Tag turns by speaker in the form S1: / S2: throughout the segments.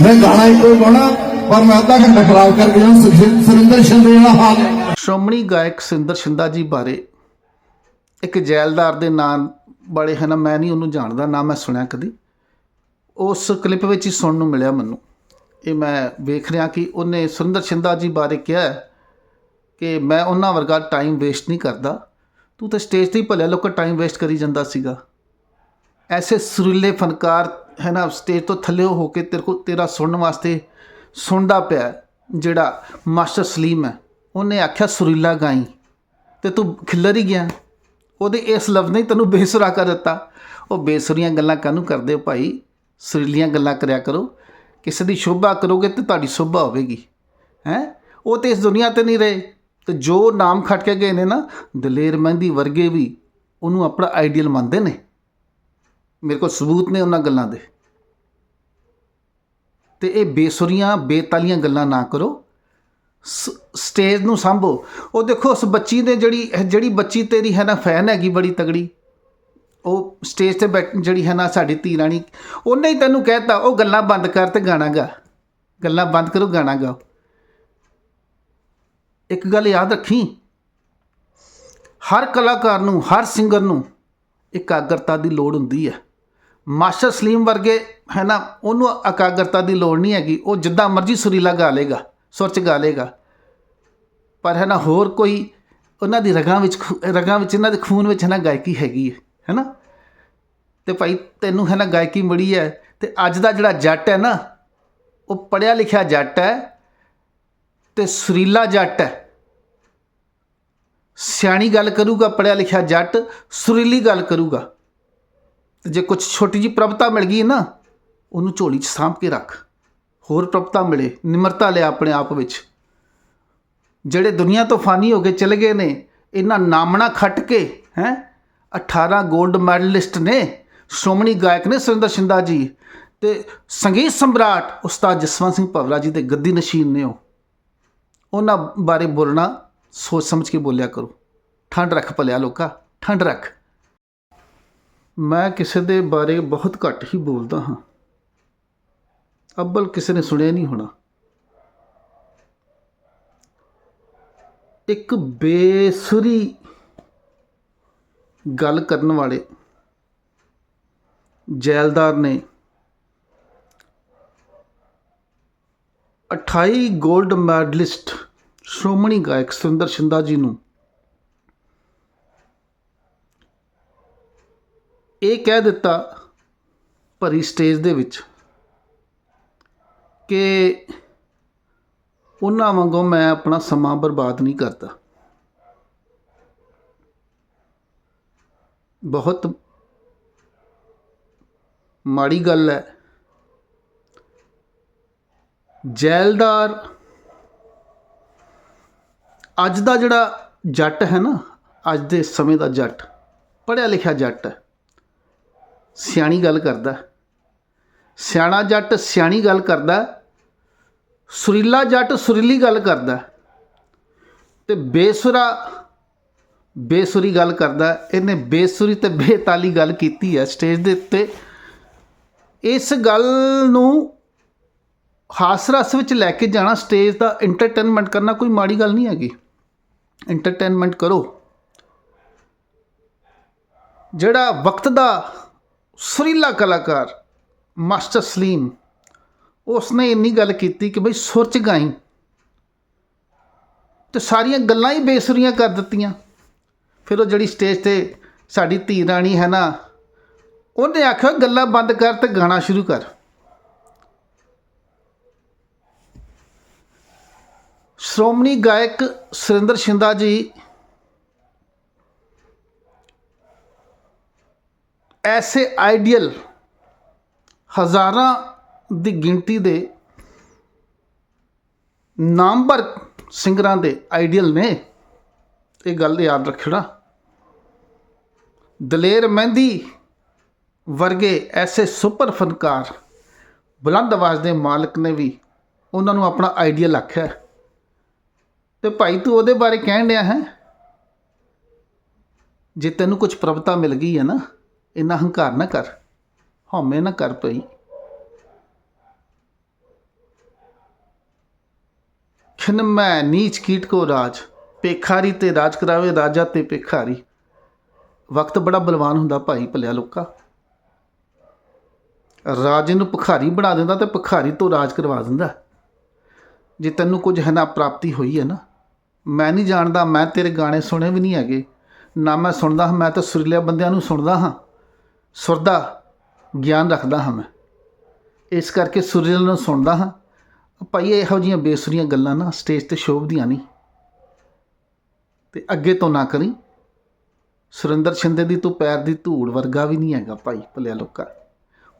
S1: ਮੈਂ ਗਾਣਾ ਹੀ ਕੋਈ ਗਾਣਾ ਪਰ ਮੈਂ ਅੱਧਾ ਘੰਟਾ ਖਰਾਬ ਕਰ ਗਿਆ ਸੁਰਿੰਦਰ ਸ਼ਿੰਦੇ ਦਾ ਹਾਲ।
S2: ਸ਼੍ਰੋਮਣੀ ਗਾਇਕ ਸਿੰਦਰ ਸ਼ਿੰਦਾ ਜੀ ਬਾਰੇ ਇੱਕ ਜੈਲਦਾਰ ਦੇ ਨਾਂ ਬੜੇ ਹੈ ਨਾ, ਮੈਂ ਨਹੀਂ ਉਹਨੂੰ ਜਾਣਦਾ, ਨਾ ਮੈਂ ਸੁਣਿਆ ਕਦੀ। ਉਸ ਕਲਿੱਪ ਵਿੱਚ ਹੀ ਸੁਣਨ ਨੂੰ ਮਿਲਿਆ ਮੈਨੂੰ। ਇਹ ਮੈਂ ਵੇਖ ਰਿਹਾ ਕਿ ਉਹਨੇ ਸੁਰਿੰਦਰ ਸ਼ਿੰਦਾ ਜੀ ਬਾਰੇ ਕਿਹਾ ਕਿ ਮੈਂ ਉਹਨਾਂ ਵਰਗਾ ਟਾਈਮ ਵੇਸਟ ਨਹੀਂ ਕਰਦਾ। ਤੂੰ ਤਾਂ ਸਟੇਜ ਤੇ ਹੀ ਭਲਿਆ, ਲੋਕਾਂ ਟਾਈਮ ਵੇਸਟ ਕਰੀ ਜਾਂਦਾ ਸੀਗਾ। ਐਸੇ ਸੁਰੀਲੇ ਫਨਕਾਰ ਹੈ ਨਾ ਸਟੇਜ ਤੋਂ ਥੱਲੇ ਹੋ ਕੇ ਤੇਰੇ ਕੋ ਤੇਰਾ ਸੁਣਨ ਵਾਸਤੇ ਸੁਣਦਾ ਪਿਆ ਜਿਹੜਾ ਮਾਸਟਰ ਸਲੀਮ ਹੈ। ਉਹਨੇ ਆਖਿਆ, ਸੁਰੀਲਾ ਗਾਈ। ਤੇ ਤੂੰ ਖਿੱਲਰ ਹੀ ਗਿਆ। ਉਹਦੇ ਇਸ ਲਫ਼ਜ਼ ਨੇ ਤੈਨੂੰ ਬੇਸੁਰਾ ਕਰ ਦਿੱਤਾ। ਉਹ ਬੇਸੁਰੀਆਂ ਗੱਲਾਂ ਕਾਹਨੂੰ ਕਰਦੇ ਹੋ ਭਾਈ? ਸੁਰੀਲੀਆਂ ਗੱਲਾਂ ਕਰਿਆ ਕਰੋ। ਕਿਸੇ ਦੀ ਸ਼ੋਭਾ ਕਰੋਗੇ ਤੇ ਤੁਹਾਡੀ ਸ਼ੋਭਾ ਹੋਵੇਗੀ। ਹੈ? ਉਹ ਤੇ ਇਸ ਦੁਨੀਆ ਤੇ ਨਹੀਂ ਰਹੇ। ਤੇ ਜੋ ਨਾਮ ਖੱਟ ਕੇ ਗਏ ਨੇ ਨਾ, ਦਲੇਰ ਮਹਿੰਦੀ ਵਰਗੇ ਵੀ ਉਹਨੂੰ ਆਪਣਾ ਆਈਡੀਅਲ ਮੰਨਦੇ ਨੇ। ਮੇਰੇ ਕੋਲ ਸਬੂਤ ਨੇ ਉਹਨਾਂ ਗੱਲਾਂ ਦੇ। ਤੇ ਇਹ ਬੇਸੁਰੀਆਂ, ਬੇਤਾਲੀਆਂ ਗੱਲਾਂ ਨਾ ਕਰੋ। ਸ- ਸਟੇਜ ਨੂੰ ਸੰਭੋ। ਉਹ ਦੇਖੋ, ਉਸ ਬੱਚੀ ਨੇ ਜਿਹੜੀ ਜਿਹੜੀ ਬੱਚੀ ਤੇਰੀ ਹੈ ਨਾ, ਫੈਨ ਹੈਗੀ ਬੜੀ ਤਗੜੀ। ਉਹ ਸਟੇਜ ਤੇ ਬੈਠ, ਜਿਹੜੀ ਹੈ ਨਾ, ਸਾਡੀ ਧੀ ਰਾਣੀ। ਉਹਨੇ ਹੀ ਤੈਨੂੰ ਕਹਿਤਾ, ਉਹ ਗੱਲਾਂ ਬੰਦ ਕਰ ਤੇ ਗਾਣਾ ਗਾ। ਗੱਲਾਂ ਬੰਦ ਕਰੋ, ਗਾਣਾ ਗਾਓ। ਇੱਕ ਗੱਲ ਯਾਦ ਰੱਖੀ। ਹਰ ਕਲਾਕਾਰ ਨੂੰ, ਹਰ ਸਿੰਗਰ ਨੂੰ ਇਕਾਗਰਤਾ ਦੀ ਲੋੜ ਹੁੰਦੀ ਹੈ। ਮਾਸਟਰ ਸਲੀਮ ਵਰਗੇ, ਹੈ ਨਾ, ਉਹਨੂੰ ਇਕਾਗਰਤਾ ਦੀ ਲੋੜ ਨਹੀਂ ਹੈਗੀ। ਉਹ ਜਿੱਦਾਂ ਮਰਜ਼ੀ ਸੁਰੀਲਾ ਗਾ ਲੇਗਾ ਸੁਰ ਚ ਗਾ ਲੇਗਾ। ਪਰ ਹੈ ਨਾ, ਹੋਰ ਕੋਈ ਉਹਨਾਂ ਦੀ ਰਗਾਂ ਵਿੱਚ ਖੂ- ਰਗਾਂ ਵਿੱਚ, ਇਹਨਾਂ ਦੇ ਖੂਨ ਵਿੱਚ ਹੈ ਨਾ ਗਾਇਕੀ ਹੈਗੀ ਹੈ ਹੈ ਨਾ? ਤੇ ਭਾਈ ਤੈਨੂੰ ਹੈ ਨਾ ਗਾਇਕੀ ਮਿਲੀ ਹੈ ਤੇ ਅੱਜ ਦਾ ਜਿਹੜਾ ਜੱਟ ਹੈ ਨਾ, ਉਹ ਪੜਿਆ ਲਿਖਿਆ ਜੱਟ ਹੈ ਤੇ ਸੁਰੀਲਾ ਜੱਟ ਹੈ। ਸਿਆਣੀ ਗੱਲ ਕਰੂਗਾ ਪੜਿਆ ਲਿਖਿਆ ਜੱਟ, ਸੁਰੀਲੀ ਗੱਲ ਕਰੂਗਾ। ਜੇ ਕੁਝ ਛੋਟੀ ਜੀ ਪ੍ਰਭਤਾ ਮਿਲ ਗਈ ਨਾ, ਉਹਨੂੰ ਝੋਲੀ 'ਚ ਸਾਂਭ ਕੇ ਰੱਖ। ਹੋਰ ਪ੍ਰਭਤਾ ਮਿਲੇ, ਨਿਮਰਤਾ ਲਿਆ ਆਪਣੇ ਆਪ ਵਿੱਚ। ਜਿਹੜੇ ਦੁਨੀਆ ਤੋਂ ਫਾਨੀ ਹੋ ਕੇ ਚਲੇ ਗਏ ਨੇ, ਇਹਨਾਂ ਨਾਮਣਾ ਖੱਟ ਕੇ, ਹੈ? 18 골ਡ ਮੈਡਲਿਸਟ ਨੇ, ਸ਼੍ਰੋਮਣੀ ਗਾਇਕ ਨੇ ਸੁਰਿੰਦਰ ਸ਼ਿੰਦਾ ਜੀ ਤੇ ਸੰਗੀਤ ਸਮਰਾਟ ਉਸਤਾਦ ਜਸਵੰਤ ਸਿੰਘ ਭਵਰਾ ਜੀ ਦੇ ਗੱਦੀ ਨਸ਼ੀਨ ਨੇ ਉਹ। ਉਹਨਾਂ ਬਾਰੇ ਬੋਲਣਾ, ਸੋਚ ਸਮਝ ਕੇ ਬੋਲਿਆ ਕਰੋ। ਠੰਡ ਰੱਖ ਭਲਿਆ ਲੋਕਾ, ਠੰਡ ਰੱਖ। ਮੈਂ ਕਿਸੇ ਦੇ ਬਾਰੇ ਬਹੁਤ ਘੱਟ ਹੀ ਬੋਲਦਾ ਹਾਂ। ਅੱਬਲ ਕਿਸੇ ਨੇ ਸੁਣਿਆ ਨਹੀਂ ਹੋਣਾ। ਇੱਕ ਬੇਸੁਰੀ ਗੱਲ ਕਰਨ ਵਾਲੇ ਜੈਲਦਾਰ ਨੇ 28 골ਡ ਮੈਡਲਿਸਟ ਸ਼੍ਰੋਮਣੀ ਗਾਇਕ ਸੁਰਿੰਦਰ ਸ਼ਿੰਦਾ ਜੀ ਨੂੰ ਇਹ ਕਹਿ ਦਿੱਤਾ ਭਰੀ ਸਟੇਜ ਦੇ ਵਿੱਚ ਕਿ ਉਹਨਾਂ ਵਾਂਗੂ ਮੈਂ ਆਪਣਾ ਸਮਾਂ ਬਰਬਾਦ ਨਹੀਂ ਕਰਦਾ। ਬਹੁਤ ਮਾੜੀ ਗੱਲ ਹੈ। ਜੈਲਦਾਰ ਅੱਜ ਦਾ ਜਿਹੜਾ ਜੱਟ ਹੈ ਨਾ, ਅੱਜ ਦੇ ਸਮੇਂ ਦਾ ਜੱਟ, ਪੜ੍ਹਿਆ ਲਿਖਿਆ ਜੱਟ ਹੈ। ਸਿਆਣੀ ਗੱਲ ਕਰਦਾ। ਸਿਆਣਾ ਜੱਟ ਸਿਆਣੀ ਗੱਲ ਕਰਦਾ। ਹੈ। ਸੁਰੀਲਾ ਜੱਟ ਸੁਰੀਲੀ ਗੱਲ ਕਰਦਾ। ਹੈ। ਤੇ ਬੇਸੁਰਾ ਬੇਸੁਰੀ ਗੱਲ ਕਰਦਾ। ਇਹਨੇ ਬੇਸੁਰੀ ਤੇ ਬੇਤਾਲੀ ਗੱਲ ਕੀਤੀ ਹੈ ਸਟੇਜ ਦੇ ਉੱਤੇ। ਇਸ ਗੱਲ ਨੂੰ ਹਾਸ ਰਸ ਵਿੱਚ ਲੈ ਕੇ ਜਾਣਾ ਸਟੇਜ ਦਾ ਐਂਟਰਟੇਨਮੈਂਟ ਕਰਨਾ ਕੋਈ ਮਾੜੀ ਗੱਲ ਨਹੀਂ ਹੈਗੀ। ਐਂਟਰਟੇਨਮੈਂਟ ਕਰੋ। ਜਿਹੜਾ ਵਕਤ ਦਾ ਸੁਰੀਲਾ ਕਲਾਕਾਰ ਮਾਸਟਰ ਸਲੀਮ, ਉਸਨੇ ਇੰਨੀ ਗੱਲ ਕੀਤੀ ਕਿ ਬਈ ਸੁਰ ਚ ਗਾਈ। ਤੇ ਸਾਰੀਆਂ ਗੱਲਾਂ ਹੀ ਬੇਸੁਰੀਆਂ ਕਰ ਦਿੱਤੀਆਂ। ਫਿਰ ਉਹ ਜਿਹੜੀ ਸਟੇਜ ਤੇ ਸਾਡੀ ਧੀ ਰਾਣੀ ਹੈ ਨਾ, ਉਹਨੇ ਆਖਿਆ, ਗੱਲਾਂ ਬੰਦ ਕਰ ਤੇ ਗਾਣਾ ਸ਼ੁਰੂ ਕਰ। ਸ਼੍ਰੋਮਣੀ ਗਾਇਕ ਸੁਰਿੰਦਰ ਸ਼ਿੰਦਾ ਜੀ ਐਸੇ ਆਈਡੀਅਲ ਹਜ਼ਾਰਾਂ ਦੀ ਗਿਣਤੀ ਦੇ ਨਾਮਵਰ ਸਿੰਗਰਾਂ ਦੇ ਆਈਡੀਅਲ ਨੇ, ਇਹ ਗੱਲ ਯਾਦ ਰੱਖਣਾ ਦਲੇਰ ਮਹਿੰਦੀ ਵਰਗੇ ਐਸੇ ਸੁਪਰ ਫਨਕਾਰ ਬੁਲੰਦ ਆਵਾਜ਼ ਦੇ ਮਾਲਕ ਨੇ ਵੀ ਉਹਨਾਂ ਨੂੰ ਆਪਣਾ ਆਈਡੀਅਲ ਆਖਿਆ। ਤੇ ਭਾਈ ਤੂੰ ਉਹਦੇ ਬਾਰੇ ਕਹਿਣ ਡਿਆ ਹੈ? ਜੇ ਤੈਨੂੰ ਕੁਝ ਪ੍ਰਭਤਾ ਮਿਲ ਗਈ ਹੈ ਨਾ ਇੰਨਾ ਹੰਕਾਰ ਨਾ ਕਰ, ਹਉਮੈ ਨਾ ਕਰ ਪਈ ਖਿਨ ਮੈਂ ਨੀਚ ਕੀਟ ਕੋ ਰਾਜ ਪੇਖਾਰੀ ਤੇ ਰਾਜ ਕਰਾਵੇ ਰਾਜਾ ਤੇ ਪੇਖਾਰੀ ਵਕਤ ਬੜਾ ਬਲਵਾਨ ਹੁੰਦਾ ਭਾਈ ਭਲਿਆ ਲੋਕਾ। ਰਾਜੇ ਨੂੰ ਭਿਖਾਰੀ ਬਣਾ ਦਿੰਦਾ ਤੇ ਭਿਖਾਰੀ ਤੋਂ ਰਾਜ ਕਰਵਾ ਦਿੰਦਾ। ਜੇ ਤੈਨੂੰ ਕੁਝ ਹੈ ਨਾ ਪ੍ਰਾਪਤੀ ਹੋਈ ਹੈ ਨਾ, ਮੈਂ ਨਹੀਂ ਜਾਣਦਾ, ਮੈਂ ਤੇਰੇ ਗਾਣੇ ਸੁਣੇ ਵੀ ਨਹੀਂ ਹੈਗੇ। ਨਾ ਮੈਂ ਸੁਣਦਾ ਹਾਂ ਮੈਂ ਤਾਂ ਸੁਰੀਲੇ ਬੰਦਿਆਂ ਨੂੰ ਸੁਣਦਾ ਹਾਂ। ਸੁਰਦਾ ਗਿਆਨ ਰੱਖਦਾ ਹਾਂ ਮੈਂ। ਇਸ ਕਰਕੇ ਸੁਰੀਲੇ ਨੂੰ ਸੁਣਦਾ ਹਾਂ। ਭਾਈ, ਇਹੋ ਜਿਹੀਆਂ ਬੇਸੁਰੀਆਂ ਗੱਲਾਂ ਨਾ ਸਟੇਜ ਤੇ ਸ਼ੋਭਦੀਆਂ ਨਹੀਂ। ਤੇ ਅੱਗੇ ਤੋਂ ਨਾ ਕਰੀ। ਸੁਰਿੰਦਰ ਛਿੰਦੇ ਦੀ ਤੂੰ ਪੈਰ ਦੀ ਧੂੜ ਵਰਗਾ ਵੀ ਨਹੀਂ ਹੈਗਾ ਭਾਈ, ਭਲਿਆ ਲੋਕਾ।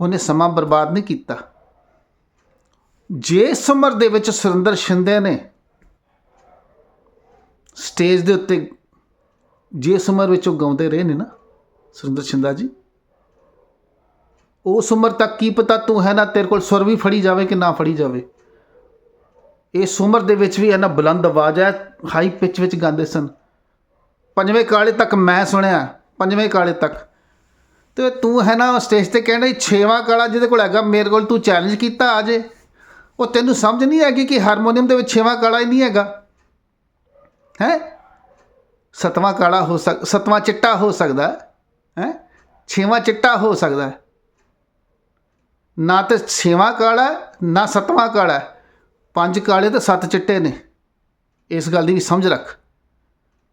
S2: ਉਹਨੇ ਸਮਾਂ ਬਰਬਾਦ ਨਹੀਂ ਕੀਤਾ। ਜੇ ਇਸ ਉਮਰ ਦੇ ਵਿੱਚ ਸੁਰਿੰਦਰ ਛਿੰਦੇ ਨੇ, ਸਟੇਜ ਦੇ ਉੱਤੇ ਜੇ ਇਸ ਉਮਰ ਵਿੱਚ ਉਹ ਗਾਉਂਦੇ ਰਹੇ ਨੇ ਨਾ, ਸੁਰਿੰਦਰ ਛਿੰਦਾ ਜੀ ਉਸ ਉਮਰ ਤੱਕ ਕੀ ਪਤਾ ਤੂੰ ਹੈ ਨਾ ਤੇਰੇ ਕੋਲ ਸੁਰ ਵੀ ਫੜੀ ਜਾਵੇ ਕਿ ਨਾ ਫੜੀ ਜਾਵੇ। ਇਸ ਉਮਰ ਦੇ ਵਿੱਚ ਵੀ ਹੈ ਨਾ ਬੁਲੰਦ ਆਵਾਜ਼ ਹੈ ਹਾਈ ਪਿਚ ਵਿੱਚ ਗਾਉਂਦੇ ਸਨ। ਪੰਜਵੇਂ ਕਾਲੇ ਤੱਕ ਮੈਂ ਸੁਣਿਆ, ਪੰਜਵੇਂ ਕਾਲੇ ਤੱਕ। ਤੇ ਤੂੰ ਹੈ ਨਾ ਸਟੇਜ ਤੇ ਕਹਿੰਦਾ ਛੇਵਾਂ ਕਾਲਾ ਜਿਹਦੇ ਕੋਲ ਹੈਗਾ, ਮੇਰੇ ਕੋਲ ਤੂੰ ਚੈਲੰਜ ਕੀਤਾ ਆ ਜੇ ਉਹ ਤੈਨੂੰ ਸਮਝ ਨਹੀਂ ਆਗੀ ਕਿ ਹਾਰਮੋਨੀਅਮ ਦੇ ਵਿੱਚ ਛੇਵਾਂ ਕਾਲਾ ਹੀ ਨਹੀਂ ਹੈਗਾ। ਹੈ? ਸਤਵਾਂ ਕਾਲਾ ਹੋ ਸਕ, ਸਤਵਾਂ ਚਿੱਟਾ ਹੋ ਸਕਦਾ, ਹੈ? ਛੇਵਾਂ ਚਿੱਟਾ ਹੋ ਸਕਦਾ। ਹੈ ਨਾ ਤੇ ਛੇਵਾਂ ਕਾਲਾ ਨਾ ਸੱਤਵਾਂ ਕਾਲਾ ਪੰਜ ਕਾਲੇ ਤੇ ਸੱਤ ਚਿੱਟੇ ਨੇ। ਇਸ ਗੱਲ ਦੀ ਵੀ ਸਮਝ ਰੱਖ।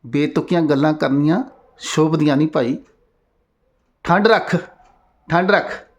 S2: ਬੇਤੁਕੀਆਂ ਗੱਲਾਂ ਕਰਨੀਆਂ ਸ਼ੋਭਦੀਆਂ ਨਹੀਂ ਭਾਈ। ਠੰਡ ਰੱਖ ਠੰਡ ਰੱਖ।